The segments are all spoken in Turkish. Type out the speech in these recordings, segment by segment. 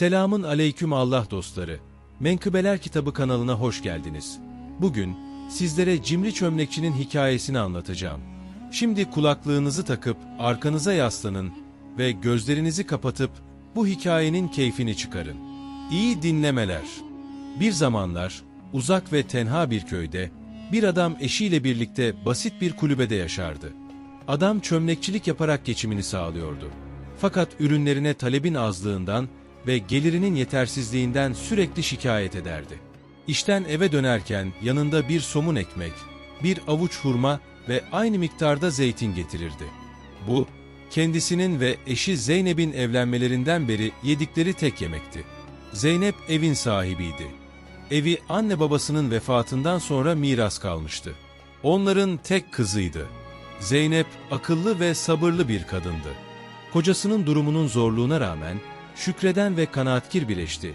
Selamın aleyküm Allah dostları. Menkıbeler Kitabı kanalına hoş geldiniz. Bugün sizlere Cimri Çömlekçinin hikayesini anlatacağım. Şimdi kulaklığınızı takıp arkanıza yaslanın ve gözlerinizi kapatıp bu hikayenin keyfini çıkarın. İyi dinlemeler. Bir zamanlar uzak ve tenha bir köyde bir adam eşiyle birlikte basit bir kulübede yaşardı. Adam çömlekçilik yaparak geçimini sağlıyordu. Fakat ürünlerine talebin azlığından ve gelirinin yetersizliğinden sürekli şikayet ederdi. İşten eve dönerken yanında bir somun ekmek, bir avuç hurma ve aynı miktarda zeytin getirirdi. Bu, kendisinin ve eşi Zeynep'in evlenmelerinden beri yedikleri tek yemekti. Zeynep evin sahibiydi. Evi anne babasının vefatından sonra miras kalmıştı. Onların tek kızıydı. Zeynep akıllı ve sabırlı bir kadındı. Kocasının durumunun zorluğuna rağmen şükreden ve kanaatkir bir eşti.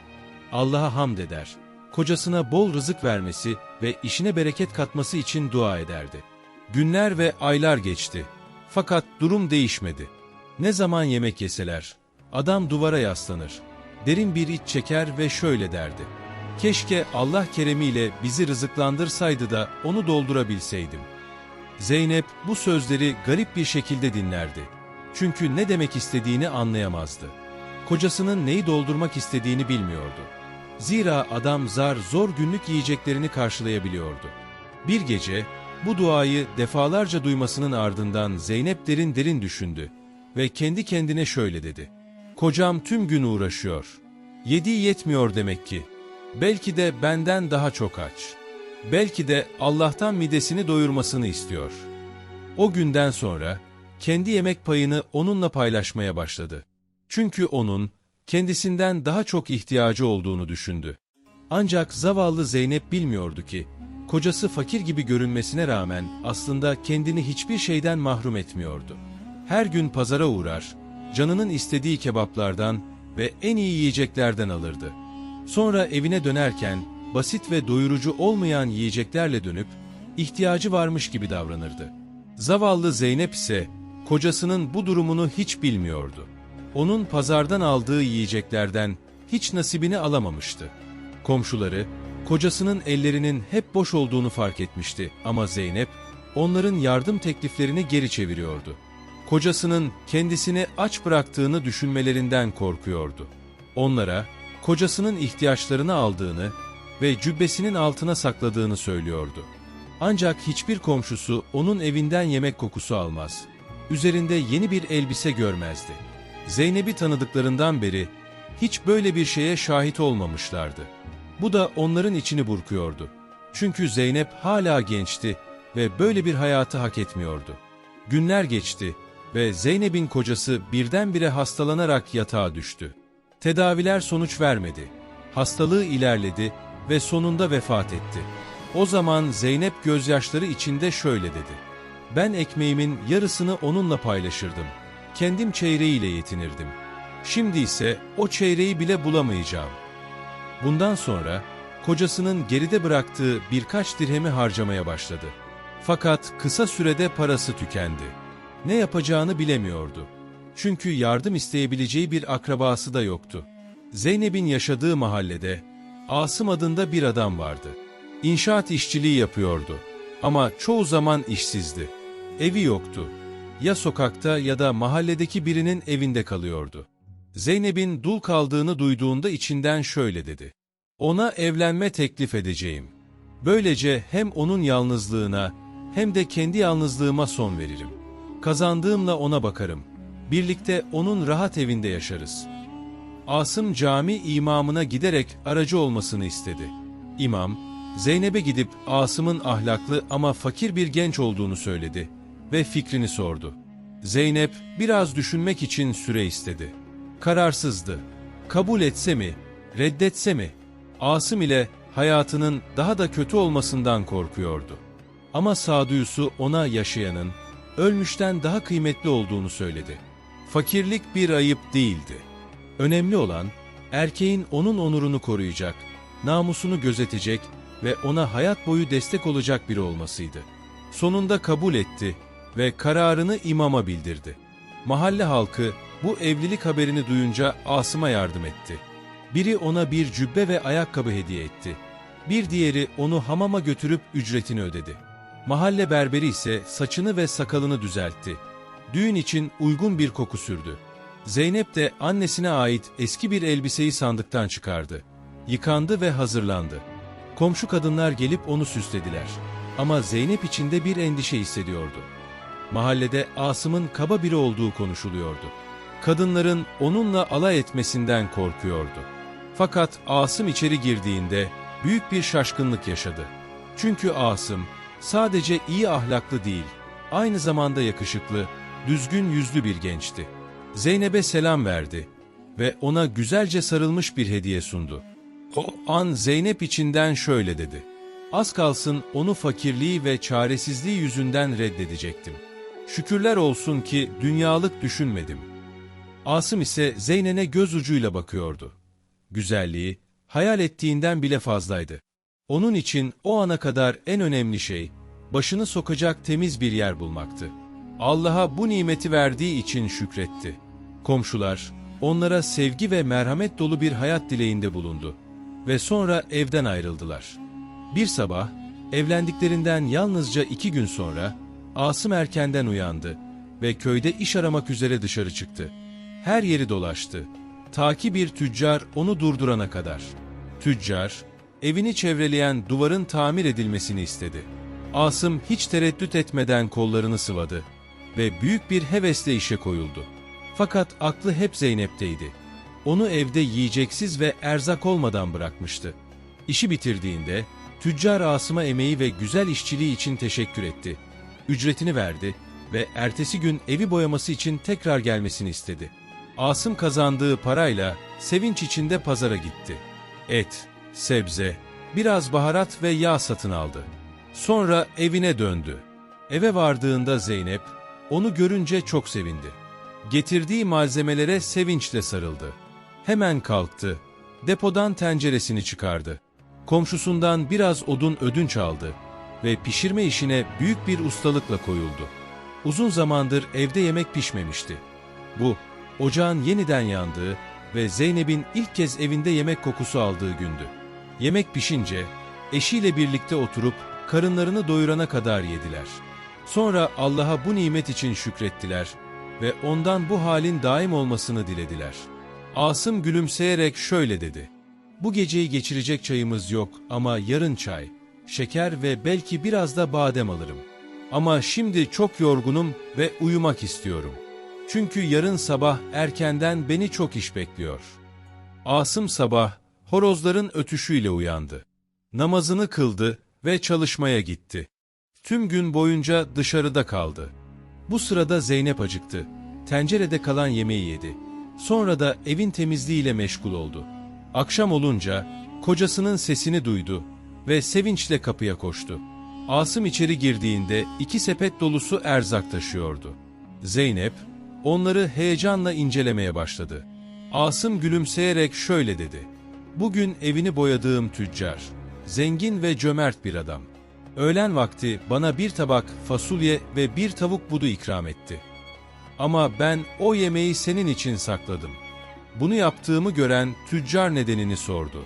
Allah'a hamd eder. Kocasına bol rızık vermesi ve işine bereket katması için dua ederdi. Günler ve aylar geçti. Fakat durum değişmedi. Ne zaman yemek yeseler, adam duvara yaslanır. Derin bir iç çeker ve şöyle derdi. Keşke Allah keremiyle bizi rızıklandırsaydı da onu doldurabilseydim. Zeynep bu sözleri garip bir şekilde dinlerdi. Çünkü ne demek istediğini anlayamazdı. Kocasının neyi doldurmak istediğini bilmiyordu. Zira adam zar zor günlük yiyeceklerini karşılayabiliyordu. Bir gece bu duayı defalarca duymasının ardından Zeynep derin derin düşündü ve kendi kendine şöyle dedi. Kocam tüm gün uğraşıyor. Yediği yetmiyor demek ki. Belki de benden daha çok aç. Belki de Allah'tan midesini doyurmasını istiyor. O günden sonra kendi yemek payını onunla paylaşmaya başladı. Çünkü onun kendisinden daha çok ihtiyacı olduğunu düşündü. Ancak zavallı Zeynep bilmiyordu ki, kocası fakir gibi görünmesine rağmen aslında kendini hiçbir şeyden mahrum etmiyordu. Her gün pazara uğrar, canının istediği kebaplardan ve en iyi yiyeceklerden alırdı. Sonra evine dönerken basit ve doyurucu olmayan yiyeceklerle dönüp ihtiyacı varmış gibi davranırdı. Zavallı Zeynep ise kocasının bu durumunu hiç bilmiyordu. Onun pazardan aldığı yiyeceklerden hiç nasibini alamamıştı. Komşuları kocasının ellerinin hep boş olduğunu fark etmişti ama Zeynep onların yardım tekliflerini geri çeviriyordu. Kocasının kendisini aç bıraktığını düşünmelerinden korkuyordu. Onlara kocasının ihtiyaçlarını aldığını ve cübbesinin altına sakladığını söylüyordu. Ancak hiçbir komşusu onun evinden yemek kokusu almaz. Üzerinde yeni bir elbise görmezdi. Zeynep'i tanıdıklarından beri hiç böyle bir şeye şahit olmamışlardı. Bu da onların içini burkuyordu. Çünkü Zeynep hala gençti ve böyle bir hayatı hak etmiyordu. Günler geçti ve Zeynep'in kocası birdenbire hastalanarak yatağa düştü. Tedaviler sonuç vermedi. Hastalığı ilerledi ve sonunda vefat etti. O zaman Zeynep gözyaşları içinde şöyle dedi. Ben ekmeğimin yarısını onunla paylaşırdım. Kendim çeyreğiyle yetinirdim. Şimdi ise o çeyreği bile bulamayacağım. Bundan sonra kocasının geride bıraktığı birkaç dirhemi harcamaya başladı. Fakat kısa sürede parası tükendi. Ne yapacağını bilemiyordu. Çünkü yardım isteyebileceği bir akrabası da yoktu. Zeynep'in yaşadığı mahallede Asım adında bir adam vardı. İnşaat işçiliği yapıyordu ama çoğu zaman işsizdi. Evi yoktu. Ya sokakta ya da mahalledeki birinin evinde kalıyordu. Zeynep'in dul kaldığını duyduğunda içinden şöyle dedi. Ona evlenme teklif edeceğim. Böylece hem onun yalnızlığına hem de kendi yalnızlığıma son veririm. Kazandığımla ona bakarım. Birlikte onun rahat evinde yaşarız. Asım cami imamına giderek aracı olmasını istedi. İmam, Zeynep'e gidip Asım'ın ahlaklı ama fakir bir genç olduğunu söyledi ve fikrini sordu. Zeynep biraz düşünmek için süre istedi. Kararsızdı. Kabul etse mi, reddetse mi? Asım ile hayatının daha da kötü olmasından korkuyordu. Ama sağduyusu ona yaşayanın, ölmüşten daha kıymetli olduğunu söyledi. Fakirlik bir ayıp değildi. Önemli olan, erkeğin onun onurunu koruyacak, namusunu gözetecek ve ona hayat boyu destek olacak biri olmasıydı. Sonunda kabul etti ve kararını imama bildirdi. Mahalle halkı bu evlilik haberini duyunca Asım'a yardım etti. Biri ona bir cübbe ve ayakkabı hediye etti. Bir diğeri onu hamama götürüp ücretini ödedi. Mahalle berberi ise saçını ve sakalını düzeltti. Düğün için uygun bir koku sürdü. Zeynep de annesine ait eski bir elbiseyi sandıktan çıkardı. Yıkandı ve hazırlandı. Komşu kadınlar gelip onu süslediler. Ama Zeynep içinde bir endişe hissediyordu. Mahallede Asım'ın kaba biri olduğu konuşuluyordu. Kadınların onunla alay etmesinden korkuyordu. Fakat Asım içeri girdiğinde büyük bir şaşkınlık yaşadı. Çünkü Asım sadece iyi ahlaklı değil, aynı zamanda yakışıklı, düzgün yüzlü bir gençti. Zeynep'e selam verdi ve ona güzelce sarılmış bir hediye sundu. O an Zeynep içinden şöyle dedi. Az kalsın onu fakirliği ve çaresizliği yüzünden reddedecektim. Şükürler olsun ki dünyalık düşünmedim. Asım ise Zeynep'e göz ucuyla bakıyordu. Güzelliği, hayal ettiğinden bile fazlaydı. Onun için o ana kadar en önemli şey, başını sokacak temiz bir yer bulmaktı. Allah'a bu nimeti verdiği için şükretti. Komşular, onlara sevgi ve merhamet dolu bir hayat dileğinde bulundu ve sonra evden ayrıldılar. Bir sabah, evlendiklerinden yalnızca iki gün sonra, Asım erkenden uyandı ve köyde iş aramak üzere dışarı çıktı. Her yeri dolaştı. Ta ki bir tüccar onu durdurana kadar. Tüccar, evini çevreleyen duvarın tamir edilmesini istedi. Asım hiç tereddüt etmeden kollarını sıvadı ve büyük bir hevesle işe koyuldu. Fakat aklı hep Zeynep'teydi. Onu evde yiyeceksiz ve erzak olmadan bırakmıştı. İşi bitirdiğinde tüccar Asım'a emeği ve güzel işçiliği için teşekkür etti. Ücretini verdi ve ertesi gün evi boyaması için tekrar gelmesini istedi. Asım kazandığı parayla sevinç içinde pazara gitti. Et, sebze, biraz baharat ve yağ satın aldı. Sonra evine döndü. Eve vardığında Zeynep onu görünce çok sevindi. Getirdiği malzemelere sevinçle sarıldı. Hemen kalktı. Depodan tenceresini çıkardı. Komşusundan biraz odun ödünç aldı ve pişirme işine büyük bir ustalıkla koyuldu. Uzun zamandır evde yemek pişmemişti. Bu, ocağın yeniden yandığı ve Zeynep'in ilk kez evinde yemek kokusu aldığı gündü. Yemek pişince eşiyle birlikte oturup karınlarını doyurana kadar yediler. Sonra Allah'a bu nimet için şükrettiler ve ondan bu halin daim olmasını dilediler. Asım gülümseyerek şöyle dedi. Bu geceyi geçirecek çayımız yok ama yarın çay, şeker ve belki biraz da badem alırım. Ama şimdi çok yorgunum ve uyumak istiyorum. Çünkü yarın sabah erkenden beni çok iş bekliyor. Asım sabah horozların ötüşüyle uyandı. Namazını kıldı ve çalışmaya gitti. Tüm gün boyunca dışarıda kaldı. Bu sırada Zeynep acıktı. Tencerede kalan yemeği yedi. Sonra da evin temizliğiyle meşgul oldu. Akşam olunca kocasının sesini duydu ve sevinçle kapıya koştu. Asım içeri girdiğinde iki sepet dolusu erzak taşıyordu. Zeynep onları heyecanla incelemeye başladı. Asım gülümseyerek şöyle dedi. Bugün evini boyadığım tüccar, zengin ve cömert bir adam. Öğlen vakti bana bir tabak fasulye ve bir tavuk budu ikram etti. Ama ben o yemeği senin için sakladım. Bunu yaptığımı gören tüccar nedenini sordu.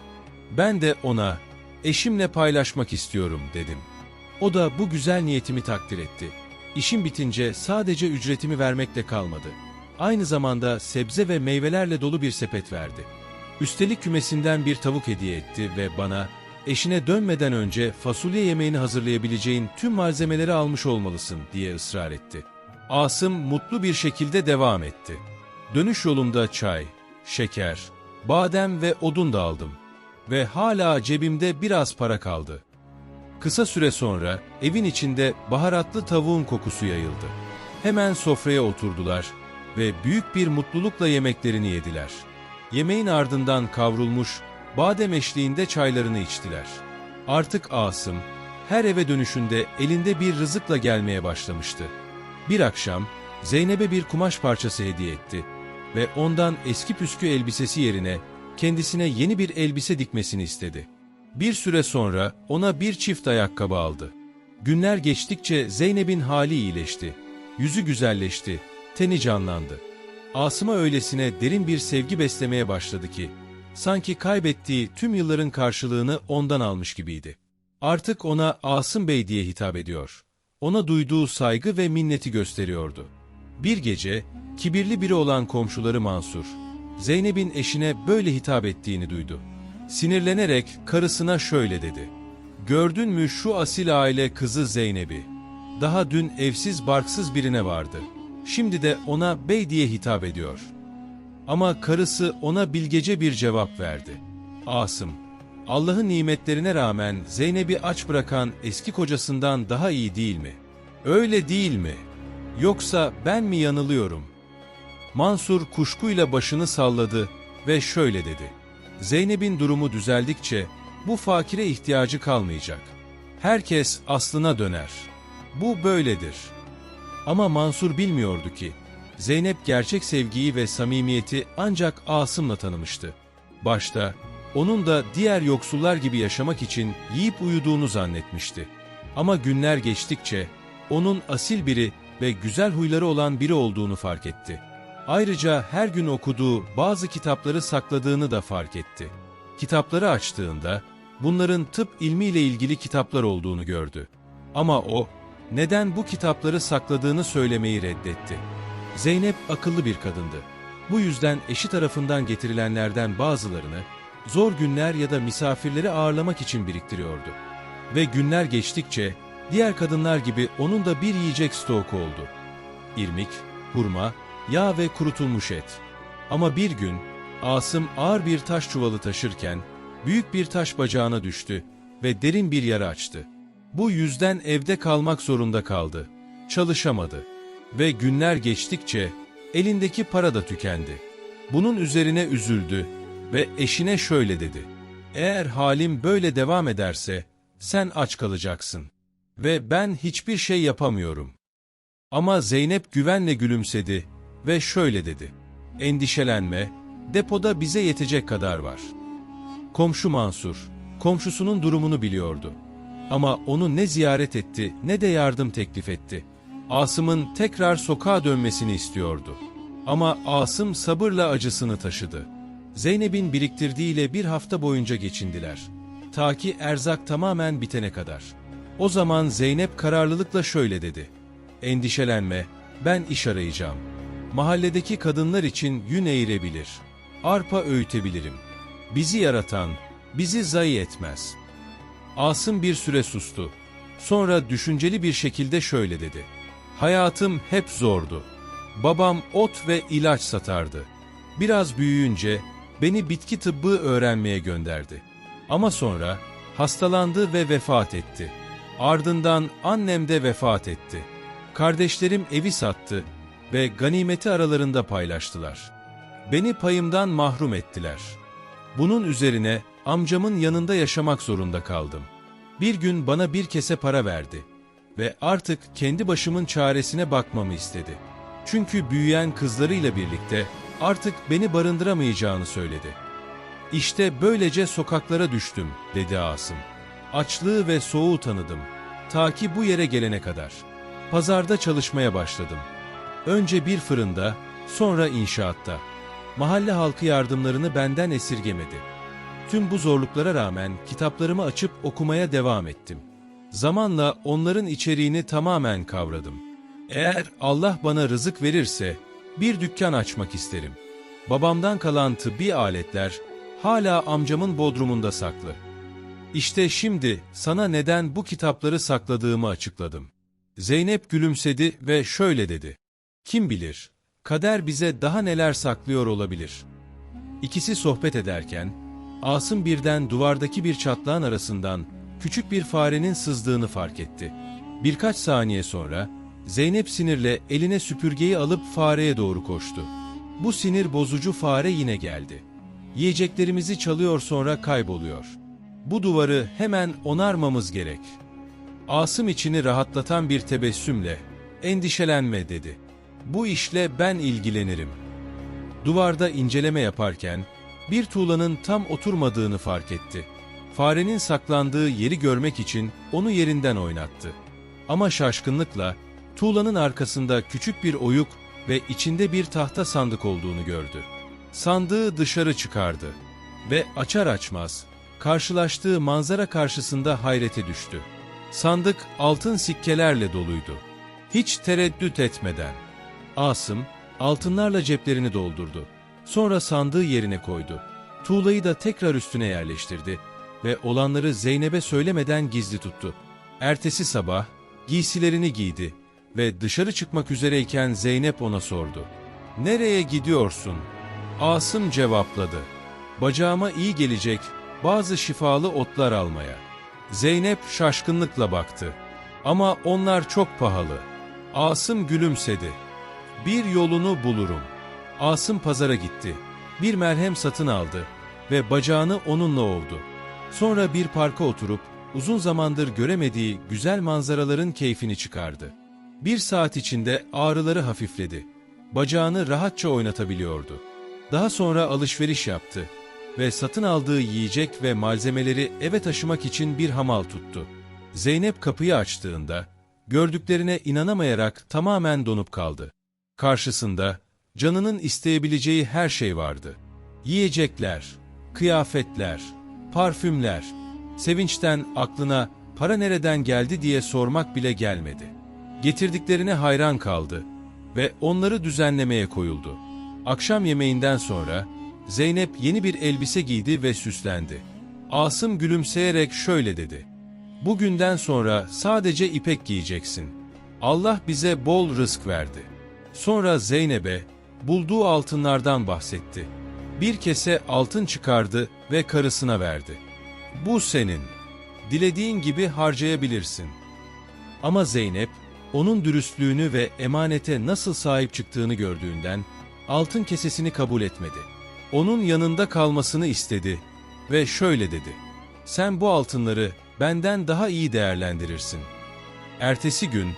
Ben de ona, eşimle paylaşmak istiyorum dedim. O da bu güzel niyetimi takdir etti. İşim bitince sadece ücretimi vermekle kalmadı. Aynı zamanda sebze ve meyvelerle dolu bir sepet verdi. Üstelik kümesinden bir tavuk hediye etti ve bana eşine dönmeden önce fasulye yemeğini hazırlayabileceğin tüm malzemeleri almış olmalısın diye ısrar etti. Asım mutlu bir şekilde devam etti. Dönüş yolunda çay, şeker, badem ve odun da aldım. Ve hala cebimde biraz para kaldı. Kısa süre sonra evin içinde baharatlı tavuğun kokusu yayıldı. Hemen sofraya oturdular ve büyük bir mutlulukla yemeklerini yediler. Yemeğin ardından kavrulmuş badem eşliğinde çaylarını içtiler. Artık Asım her eve dönüşünde elinde bir rızıkla gelmeye başlamıştı. Bir akşam Zeynep'e bir kumaş parçası hediye etti ve ondan eski püskü elbisesi yerine kendisine yeni bir elbise dikmesini istedi. Bir süre sonra ona bir çift ayakkabı aldı. Günler geçtikçe Zeynep'in hali iyileşti. Yüzü güzelleşti, teni canlandı. Asım'a öylesine derin bir sevgi beslemeye başladı ki, sanki kaybettiği tüm yılların karşılığını ondan almış gibiydi. Artık ona Asım Bey diye hitap ediyor. Ona duyduğu saygı ve minneti gösteriyordu. Bir gece, kibirli biri olan komşuları Mansur, Zeynep'in eşine böyle hitap ettiğini duydu. Sinirlenerek karısına şöyle dedi. Gördün mü şu asil aile kızı Zeynep'i? Daha dün evsiz barksız birine vardı. Şimdi de ona bey diye hitap ediyor. Ama karısı ona bilgece bir cevap verdi. Asım, Allah'ın nimetlerine rağmen Zeynep'i aç bırakan eski kocasından daha iyi değil mi? Öyle değil mi? Yoksa ben mi yanılıyorum? Mansur kuşkuyla başını salladı ve şöyle dedi. Zeynep'in durumu düzeldikçe bu fakire ihtiyacı kalmayacak. Herkes aslına döner. Bu böyledir. Ama Mansur bilmiyordu ki, Zeynep gerçek sevgiyi ve samimiyeti ancak Asım'la tanımıştı. Başta, onun da diğer yoksullar gibi yaşamak için yiyip uyuduğunu zannetmişti. Ama günler geçtikçe, onun asil biri ve güzel huyları olan biri olduğunu fark etti. Ayrıca her gün okuduğu bazı kitapları sakladığını da fark etti. Kitapları açtığında, bunların tıp ilmiyle ilgili kitaplar olduğunu gördü. Ama o, neden bu kitapları sakladığını söylemeyi reddetti. Zeynep akıllı bir kadındı. Bu yüzden eşi tarafından getirilenlerden bazılarını zor günler ya da misafirleri ağırlamak için biriktiriyordu. Ve günler geçtikçe diğer kadınlar gibi onun da bir yiyecek stoku oldu. İrmik, hurma, yağ ve kurutulmuş et. Ama bir gün Asım ağır bir taş çuvalı taşırken büyük bir taş bacağına düştü ve derin bir yara açtı. Bu yüzden evde kalmak zorunda kaldı. Çalışamadı. Ve günler geçtikçe elindeki para da tükendi. Bunun üzerine üzüldü ve eşine şöyle dedi. Eğer halim böyle devam ederse sen aç kalacaksın. Ve ben hiçbir şey yapamıyorum. Ama Zeynep güvenle gülümsedi ve şöyle dedi. Endişelenme, depoda bize yetecek kadar var. Komşu Mansur, komşusunun durumunu biliyordu. Ama onu ne ziyaret etti ne de yardım teklif etti. Asım'ın tekrar sokağa dönmesini istiyordu. Ama Asım sabırla acısını taşıdı. Zeynep'in biriktirdiğiyle bir hafta boyunca geçindiler. Ta ki erzak tamamen bitene kadar. O zaman Zeynep kararlılıkla şöyle dedi. Endişelenme, ben iş arayacağım. Mahalledeki kadınlar için yün eğirebilir. Arpa öğütebilirim. Bizi yaratan, bizi zayi etmez. Asım bir süre sustu. Sonra düşünceli bir şekilde şöyle dedi. Hayatım hep zordu. Babam ot ve ilaç satardı. Biraz büyüyünce beni bitki tıbbı öğrenmeye gönderdi. Ama sonra hastalandı ve vefat etti. Ardından annem de vefat etti. Kardeşlerim evi sattı ve ganimeti aralarında paylaştılar. Beni payımdan mahrum ettiler. Bunun üzerine amcamın yanında yaşamak zorunda kaldım. Bir gün bana bir kese para verdi ve artık kendi başımın çaresine bakmamı istedi. Çünkü büyüyen kızlarıyla birlikte artık beni barındıramayacağını söyledi. İşte böylece sokaklara düştüm, dedi Asım. Açlığı ve soğuğu tanıdım. Ta ki bu yere gelene kadar. Pazarda çalışmaya başladım. Önce bir fırında, sonra inşaatta. Mahalle halkı yardımlarını benden esirgemedi. Tüm bu zorluklara rağmen kitaplarımı açıp okumaya devam ettim. Zamanla onların içeriğini tamamen kavradım. Eğer Allah bana rızık verirse bir dükkan açmak isterim. Babamdan kalan tıbbi aletler hala amcamın bodrumunda saklı. İşte şimdi sana neden bu kitapları sakladığımı açıkladım. Zeynep gülümsedi ve şöyle dedi. Kim bilir, kader bize daha neler saklıyor olabilir. İkisi sohbet ederken, Asım birden duvardaki bir çatlağın arasından küçük bir farenin sızdığını fark etti. Birkaç saniye sonra Zeynep sinirle eline süpürgeyi alıp fareye doğru koştu. Bu sinir bozucu fare yine geldi. Yiyeceklerimizi çalıyor sonra kayboluyor. Bu duvarı hemen onarmamız gerek. Asım içini rahatlatan bir tebessümle, endişelenme dedi. Bu işle ben ilgilenirim. Duvarda inceleme yaparken, bir tuğlanın tam oturmadığını fark etti. Farenin saklandığı yeri görmek için onu yerinden oynattı. Ama şaşkınlıkla tuğlanın arkasında küçük bir oyuk ve içinde bir tahta sandık olduğunu gördü. Sandığı dışarı çıkardı. Ve açar açmaz, karşılaştığı manzara karşısında hayrete düştü. Sandık altın sikkelerle doluydu. Hiç tereddüt etmeden. Asım, altınlarla ceplerini doldurdu. Sonra sandığı yerine koydu. Tuğlayı da tekrar üstüne yerleştirdi ve olanları Zeynep'e söylemeden gizli tuttu. Ertesi sabah giysilerini giydi ve dışarı çıkmak üzereyken Zeynep ona sordu. ''Nereye gidiyorsun?'' Asım cevapladı. ''Bacağıma iyi gelecek bazı şifalı otlar almaya.'' Zeynep şaşkınlıkla baktı. ''Ama onlar çok pahalı.'' Asım gülümsedi. ''Bir yolunu bulurum.'' Asım pazara gitti. Bir merhem satın aldı ve bacağını onunla ovdu. Sonra bir parka oturup uzun zamandır göremediği güzel manzaraların keyfini çıkardı. Bir saat içinde ağrıları hafifledi. Bacağını rahatça oynatabiliyordu. Daha sonra alışveriş yaptı ve satın aldığı yiyecek ve malzemeleri eve taşımak için bir hamal tuttu. Zeynep kapıyı açtığında gördüklerine inanamayarak tamamen donup kaldı. Karşısında canının isteyebileceği her şey vardı. Yiyecekler, kıyafetler, parfümler. Sevinçten aklına para nereden geldi diye sormak bile gelmedi. Getirdiklerine hayran kaldı ve onları düzenlemeye koyuldu. Akşam yemeğinden sonra Zeynep yeni bir elbise giydi ve süslendi. Asım gülümseyerek şöyle dedi. Bugünden sonra sadece ipek giyeceksin. Allah bize bol rızk verdi. Sonra Zeynep'e bulduğu altınlardan bahsetti. Bir kese altın çıkardı ve karısına verdi. Bu senin. Dilediğin gibi harcayabilirsin. Ama Zeynep, onun dürüstlüğünü ve emanete nasıl sahip çıktığını gördüğünden altın kesesini kabul etmedi. Onun yanında kalmasını istedi ve şöyle dedi. Sen bu altınları benden daha iyi değerlendirirsin. Ertesi gün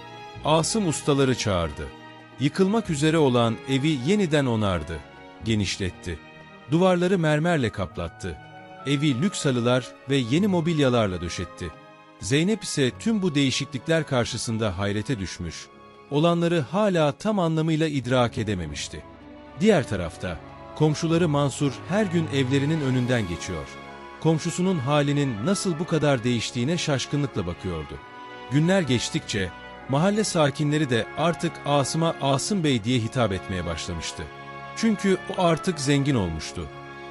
Asım ustaları çağırdı. Yıkılmak üzere olan evi yeniden onardı, genişletti. Duvarları mermerle kaplattı. Evi lüks halılar ve yeni mobilyalarla döşetti. Zeynep ise tüm bu değişiklikler karşısında hayrete düşmüş, olanları hala tam anlamıyla idrak edememişti. Diğer tarafta, komşuları Mansur her gün evlerinin önünden geçiyor. Komşusunun halinin nasıl bu kadar değiştiğine şaşkınlıkla bakıyordu. Günler geçtikçe, mahalle sakinleri de artık Asım'a Asım Bey diye hitap etmeye başlamıştı. Çünkü o artık zengin olmuştu.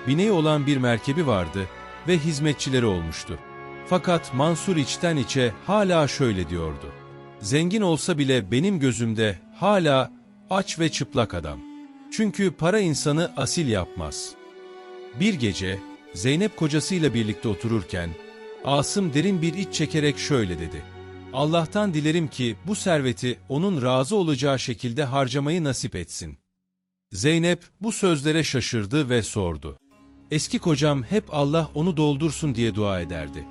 Bineği olan bir merkebi vardı ve hizmetçileri olmuştu. Fakat Mansur içten içe hala şöyle diyordu. Zengin olsa bile benim gözümde hala aç ve çıplak adam. Çünkü para insanı asil yapmaz. Bir gece Zeynep kocasıyla birlikte otururken Asım derin bir iç çekerek şöyle dedi. Allah'tan dilerim ki bu serveti onun razı olacağı şekilde harcamayı nasip etsin. Zeynep bu sözlere şaşırdı ve sordu. Eski kocam hep Allah onu doldursun diye dua ederdi.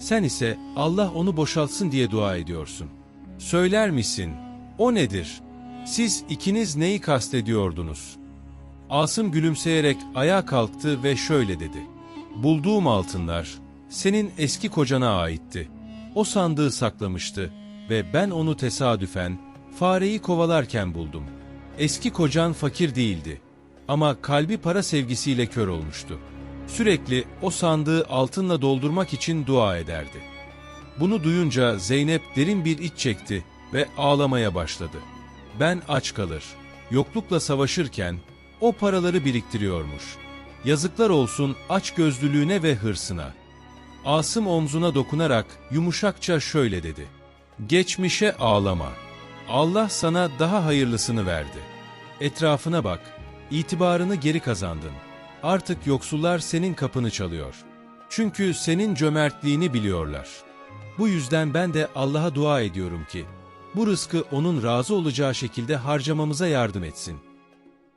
Sen ise Allah onu boşaltsın diye dua ediyorsun. Söyler misin? O nedir? Siz ikiniz neyi kastediyordunuz? Asım gülümseyerek ayağa kalktı ve şöyle dedi. Bulduğum altınlar senin eski kocana aitti. O sandığı saklamıştı ve ben onu tesadüfen fareyi kovalarken buldum. Eski kocan fakir değildi ama kalbi para sevgisiyle kör olmuştu. Sürekli o sandığı altınla doldurmak için dua ederdi. Bunu duyunca Zeynep derin bir iç çekti ve ağlamaya başladı. Ben aç kalır, yoklukla savaşırken o paraları biriktiriyormuş. Yazıklar olsun aç gözlülüğüne ve hırsına. Asım omzuna dokunarak yumuşakça şöyle dedi. Geçmişe ağlama. Allah sana daha hayırlısını verdi. Etrafına bak, itibarını geri kazandın. Artık yoksullar senin kapını çalıyor. Çünkü senin cömertliğini biliyorlar. Bu yüzden ben de Allah'a dua ediyorum ki, bu rızkı onun razı olacağı şekilde harcamamıza yardım etsin.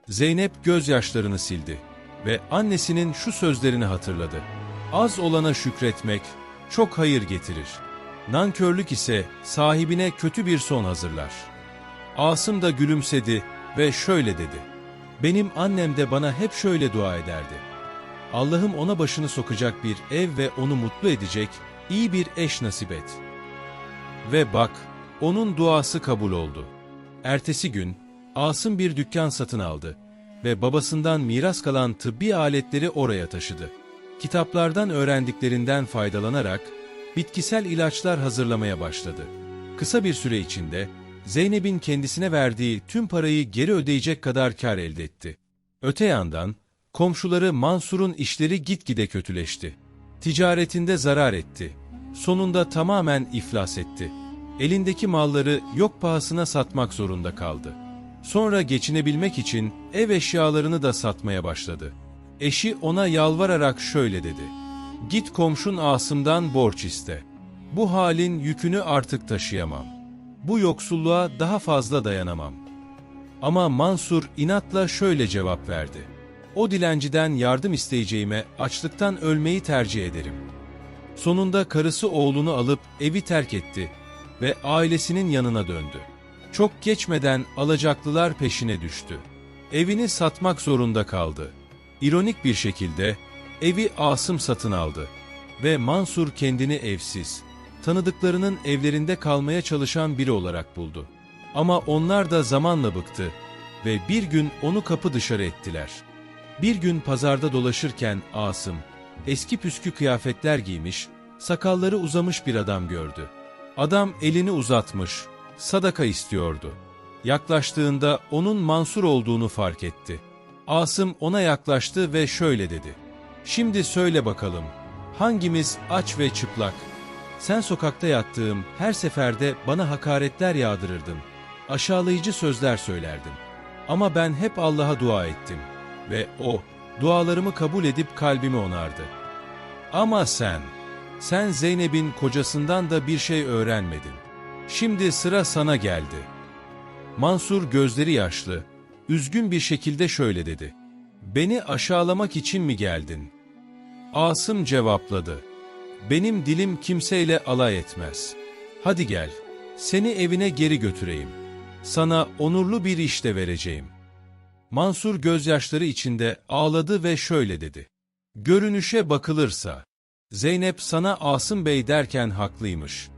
Zeynep gözyaşlarını sildi ve annesinin şu sözlerini hatırladı. Az olana şükretmek çok hayır getirir. Nankörlük ise sahibine kötü bir son hazırlar. Asım da gülümsedi ve şöyle dedi. Benim annem de bana hep şöyle dua ederdi. Allah'ım ona başını sokacak bir ev ve onu mutlu edecek iyi bir eş nasip et. Ve bak, onun duası kabul oldu. Ertesi gün Asım bir dükkan satın aldı ve babasından miras kalan tıbbi aletleri oraya taşıdı. Kitaplardan öğrendiklerinden faydalanarak bitkisel ilaçlar hazırlamaya başladı. Kısa bir süre içinde Zeynep'in kendisine verdiği tüm parayı geri ödeyecek kadar kar elde etti. Öte yandan komşuları Mansur'un işleri gitgide kötüleşti. Ticaretinde zarar etti. Sonunda tamamen iflas etti. Elindeki malları yok pahasına satmak zorunda kaldı. Sonra geçinebilmek için ev eşyalarını da satmaya başladı. Eşi ona yalvararak şöyle dedi. Git komşun Asım'dan borç iste. Bu halin yükünü artık taşıyamam. Bu yoksulluğa daha fazla dayanamam. Ama Mansur inatla şöyle cevap verdi. O dilenciden yardım isteyeceğime açlıktan ölmeyi tercih ederim. Sonunda karısı oğlunu alıp evi terk etti ve ailesinin yanına döndü. Çok geçmeden alacaklılar peşine düştü. Evini satmak zorunda kaldı. İronik bir şekilde evi Asım satın aldı ve Mansur kendini evsiz, tanıdıklarının evlerinde kalmaya çalışan biri olarak buldu. Ama onlar da zamanla bıktı ve bir gün onu kapı dışarı ettiler. Bir gün pazarda dolaşırken Asım, eski püskü kıyafetler giymiş, sakalları uzamış bir adam gördü. Adam elini uzatmış, sadaka istiyordu. Yaklaştığında onun Mansur olduğunu fark etti. Asım ona yaklaştı ve şöyle dedi. Şimdi söyle bakalım, hangimiz aç ve çıplak? Sen sokakta yattığım her seferde bana hakaretler yağdırırdın. Aşağılayıcı sözler söylerdin. Ama ben hep Allah'a dua ettim. Ve O, dualarımı kabul edip kalbimi onardı. Ama sen, sen Zeynep'in kocasından da bir şey öğrenmedin. Şimdi sıra sana geldi. Mansur gözleri yaşlı, üzgün bir şekilde şöyle dedi. Beni aşağılamak için mi geldin? Asım cevapladı. Benim dilim kimseyle alay etmez. Hadi gel, seni evine geri götüreyim. Sana onurlu bir iş de vereceğim. Mansur gözyaşları içinde ağladı ve şöyle dedi. Görünüşe bakılırsa, Zeynep sana Asım Bey derken haklıymış.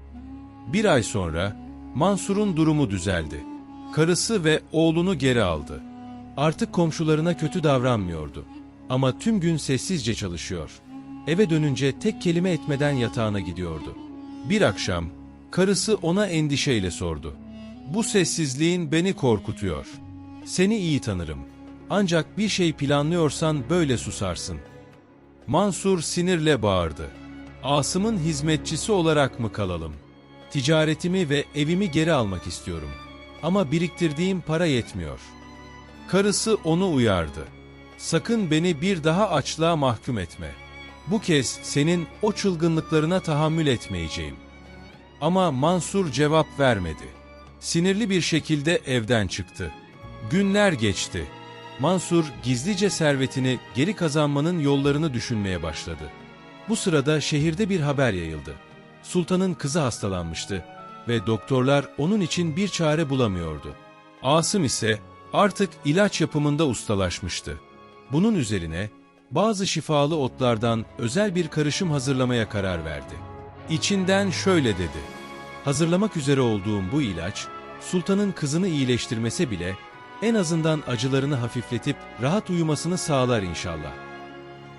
Bir ay sonra Mansur'un durumu düzeldi. Karısı ve oğlunu geri aldı. Artık komşularına kötü davranmıyordu. Ama tüm gün sessizce çalışıyor. Eve dönünce tek kelime etmeden yatağına gidiyordu. Bir akşam karısı ona endişeyle sordu. Bu sessizliğin beni korkutuyor. Seni iyi tanırım. Ancak bir şey planlıyorsan böyle susarsın. Mansur sinirle bağırdı. Asım'ın hizmetçisi olarak mı kalalım? Ticaretimi ve evimi geri almak istiyorum. Ama biriktirdiğim para yetmiyor. Karısı onu uyardı. Sakın beni bir daha açlığa mahkum etme. Bu kez senin o çılgınlıklarına tahammül etmeyeceğim. Ama Mansur cevap vermedi. Sinirli bir şekilde evden çıktı. Günler geçti. Mansur gizlice servetini geri kazanmanın yollarını düşünmeye başladı. Bu sırada şehirde bir haber yayıldı. Sultanın kızı hastalanmıştı ve doktorlar onun için bir çare bulamıyordu. Asım ise artık ilaç yapımında ustalaşmıştı. Bunun üzerine bazı şifalı otlardan özel bir karışım hazırlamaya karar verdi. İçinden şöyle dedi. Hazırlamak üzere olduğum bu ilaç, sultanın kızını iyileştirmese bile en azından acılarını hafifletip rahat uyumasını sağlar inşallah.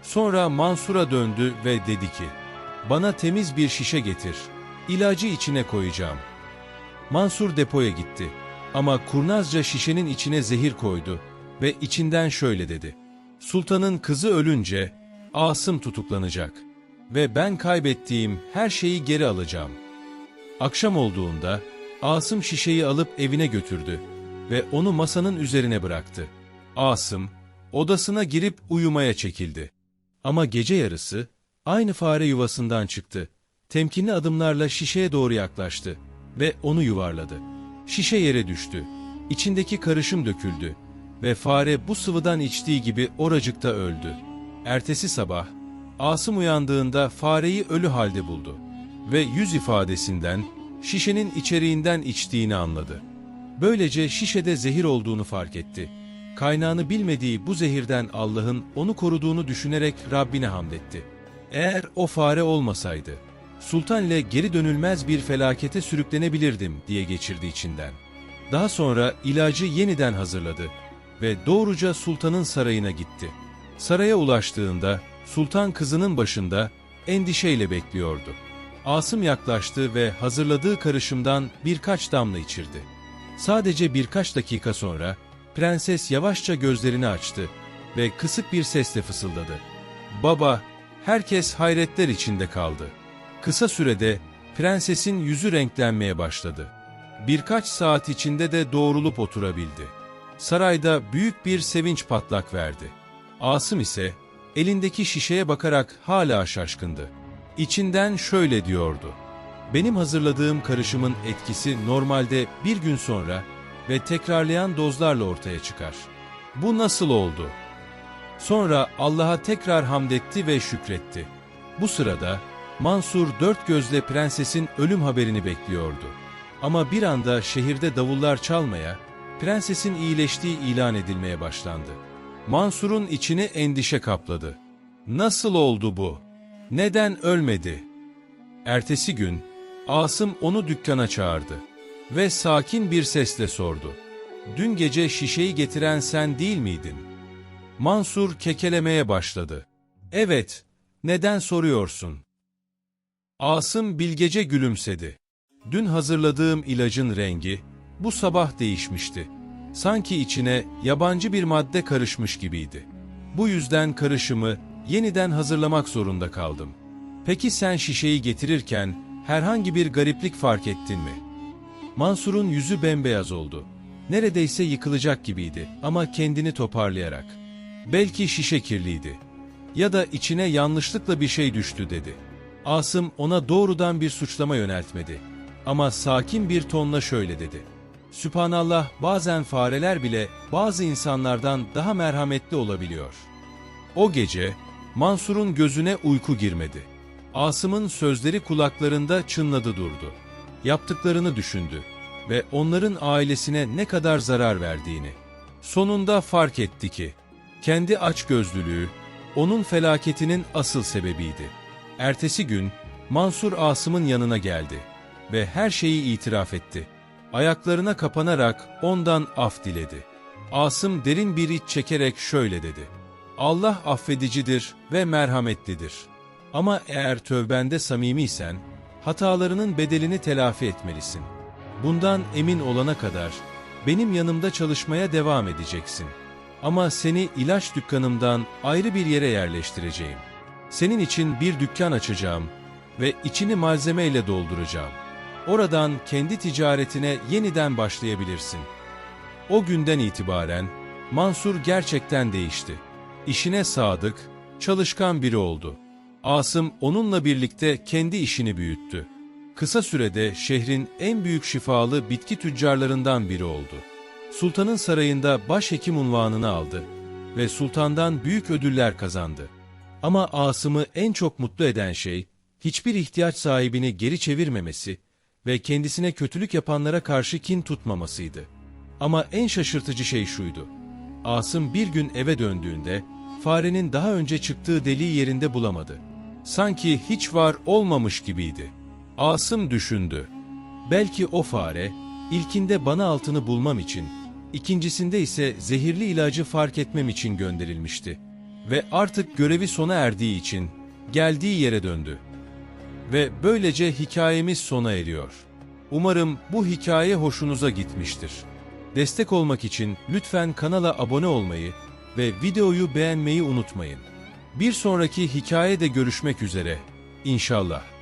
Sonra Mansur'a döndü ve dedi ki, bana temiz bir şişe getir, ilacı içine koyacağım. Mansur depoya gitti ama kurnazca şişenin içine zehir koydu ve içinden şöyle dedi. Sultanın kızı ölünce Asım tutuklanacak ve ben kaybettiğim her şeyi geri alacağım. Akşam olduğunda Asım şişeyi alıp evine götürdü ve onu masanın üzerine bıraktı. Asım odasına girip uyumaya çekildi. Ama gece yarısı aynı fare yuvasından çıktı. Temkinli adımlarla şişeye doğru yaklaştı ve onu yuvarladı. Şişe yere düştü. İçindeki karışım döküldü ve fare bu sıvıdan içtiği gibi oracıkta öldü. Ertesi sabah Asım uyandığında fareyi ölü halde buldu ve yüz ifadesinden şişenin içeriğinden içtiğini anladı. Böylece şişede zehir olduğunu fark etti. Kaynağını bilmediği bu zehirden Allah'ın onu koruduğunu düşünerek Rabbine hamd etti. Eğer o fare olmasaydı, sultan ile geri dönülmez bir felakete sürüklenebilirdim diye geçirdi içinden. Daha sonra ilacı yeniden hazırladı ve doğruca sultanın sarayına gitti. Saraya ulaştığında sultan kızının başında endişeyle bekliyordu. Asım yaklaştı ve hazırladığı karışımdan birkaç damla içirdi. Sadece birkaç dakika sonra prenses yavaşça gözlerini açtı ve kısık bir sesle fısıldadı. Baba, herkes hayretler içinde kaldı. Kısa sürede prensesin yüzü renklenmeye başladı. Birkaç saat içinde de doğrulup oturabildi. Sarayda büyük bir sevinç patlak verdi. Asım ise elindeki şişeye bakarak hala şaşkındı. İçinden şöyle diyordu. Benim hazırladığım karışımın etkisi normalde bir gün sonra ve tekrarlayan dozlarla ortaya çıkar. Bu nasıl oldu? Sonra Allah'a tekrar hamd etti ve şükretti. Bu sırada Mansur dört gözle prensesin ölüm haberini bekliyordu. Ama bir anda şehirde davullar çalmaya, prensesin iyileştiği ilan edilmeye başlandı. Mansur'un içini endişe kapladı. Nasıl oldu bu? Neden ölmedi? Ertesi gün Asım onu dükkana çağırdı ve sakin bir sesle sordu. Dün gece şişeyi getiren sen değil miydin? Mansur kekelemeye başladı. Evet, neden soruyorsun? Asım bilgece gülümsedi. Dün hazırladığım ilacın rengi bu sabah değişmişti. Sanki içine yabancı bir madde karışmış gibiydi. Bu yüzden karışımı yeniden hazırlamak zorunda kaldım. Peki sen şişeyi getirirken herhangi bir gariplik fark ettin mi? Mansur'un yüzü bembeyaz oldu. Neredeyse yıkılacak gibiydi ama kendini toparlayarak. Belki şişe kirliydi. Ya da içine yanlışlıkla bir şey düştü dedi. Asım ona doğrudan bir suçlama yöneltmedi. Ama sakin bir tonla şöyle dedi. Sübhanallah bazen fareler bile bazı insanlardan daha merhametli olabiliyor. O gece Mansur'un gözüne uyku girmedi. Asım'ın sözleri kulaklarında çınladı durdu. Yaptıklarını düşündü ve onların ailesine ne kadar zarar verdiğini. Sonunda fark etti ki, kendi açgözlülüğü, onun felaketinin asıl sebebiydi. Ertesi gün, Mansur Asım'ın yanına geldi ve her şeyi itiraf etti. Ayaklarına kapanarak ondan af diledi. Asım derin bir iç çekerek şöyle dedi. Allah affedicidir ve merhametlidir. Ama eğer tövbende samimiysen, hatalarının bedelini telafi etmelisin. Bundan emin olana kadar benim yanımda çalışmaya devam edeceksin. Ama seni ilaç dükkanımdan ayrı bir yere yerleştireceğim. Senin için bir dükkan açacağım ve içini malzemeyle dolduracağım. Oradan kendi ticaretine yeniden başlayabilirsin. O günden itibaren Mansur gerçekten değişti. İşine sadık, çalışkan biri oldu. Asım onunla birlikte kendi işini büyüttü. Kısa sürede şehrin en büyük şifalı bitki tüccarlarından biri oldu. Sultanın sarayında başhekim unvanını aldı ve sultandan büyük ödüller kazandı. Ama Asım'ı en çok mutlu eden şey, hiçbir ihtiyaç sahibini geri çevirmemesi ve kendisine kötülük yapanlara karşı kin tutmamasıydı. Ama en şaşırtıcı şey şuydu. Asım bir gün eve döndüğünde, farenin daha önce çıktığı deliği yerinde bulamadı. Sanki hiç var olmamış gibiydi. Asım düşündü. Belki o fare, ilkinde bana altını bulmam için, ikincisinde ise zehirli ilacı fark etmem için gönderilmişti. Ve artık görevi sona erdiği için geldiği yere döndü. Ve böylece hikayemiz sona eriyor. Umarım bu hikaye hoşunuza gitmiştir. Destek olmak için lütfen kanala abone olmayı ve videoyu beğenmeyi unutmayın. Bir sonraki hikayede görüşmek üzere. İnşallah.